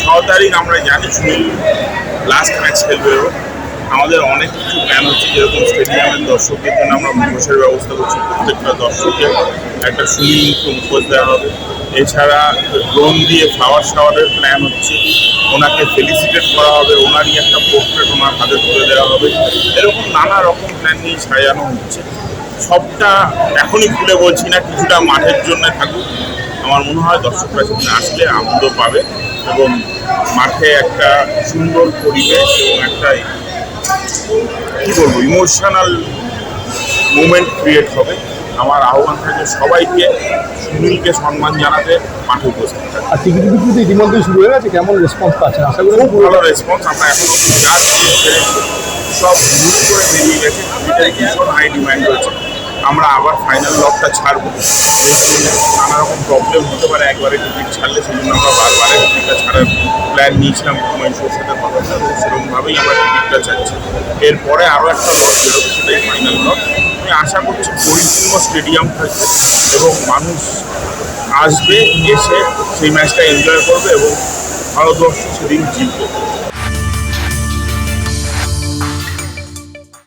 ছ তারিখ আমরা জানি সুনীল লাস্ট ম্যাচ খেলবে আমাদের অনেক কিছু প্ল্যান হচ্ছে যেরকম স্টেডিয়ামের দর্শকদের জন্য আমরা মুখোশের ব্যবস্থা করছি, প্রত্যেকটা দর্শকের একটা সুনীল মুখে মুখোশ দেওয়া হবে। এছাড়া ড্রোন দিয়ে ফ্লাওয়ার শাওয়ারের প্ল্যান হচ্ছে, ওনাকে ফেলিসিটেট করা হবে, ওনারই একটা পোর্ট্রেট ওনার হাতে তুলে দেওয়া হবে। এরকম নানা রকম প্ল্যান নিয়ে সাজানো হচ্ছে। সবটা এখনই খুলে বলছি না, কিছুটা মাঠের জন্য থাকুক। আমার মনে হয় দর্শকরা সেখানে আসলে আনন্দ পাবে এবং মাঠে একটা সুন্দর পরিবেশ এবং একটা কি বলব ইমোশনাল মুমেন্ট ক্রিয়েট হবে। আমার আহ্বান থাকে সবাইকে সুনীলকে সম্মান জানাতে মাঠে উপস্থিত থাকে আর টিকিট তো শুরু হয়ে গেছে কেমন রেসপন্স পাচ্ছেন? আশা করি খুব ভালো রেসপন্স আমরা এখন সব বুক করে বেরিয়ে গেছে। ভীষণ হাই ডিমান্ড রয়েছে। আমরা আবার ফাইনাল লকটা ছাড়বো। নানা রকম প্রবলেম হতে পারে, একবারে টিকিট ছাড়লে সেই জন্য আমরা বারবারে টিকিটটা ছাড়ার প্ল্যান নিয়েছিলাম কুমাইশোর সাথে কথা সেরকমভাবেই আমরা টিকিটটা চাচ্ছি এরপরে আরও একটা লক বেরোবে, সেটাই ফাইনাল লক। আমি আশা করছি পরিপূর্ণ স্টেডিয়াম থাকবে এবং মানুষ আসবে, এসে সেই ম্যাচটা এনজয় করবে এবং ভারতবর্ষ সেদিন জিতবে।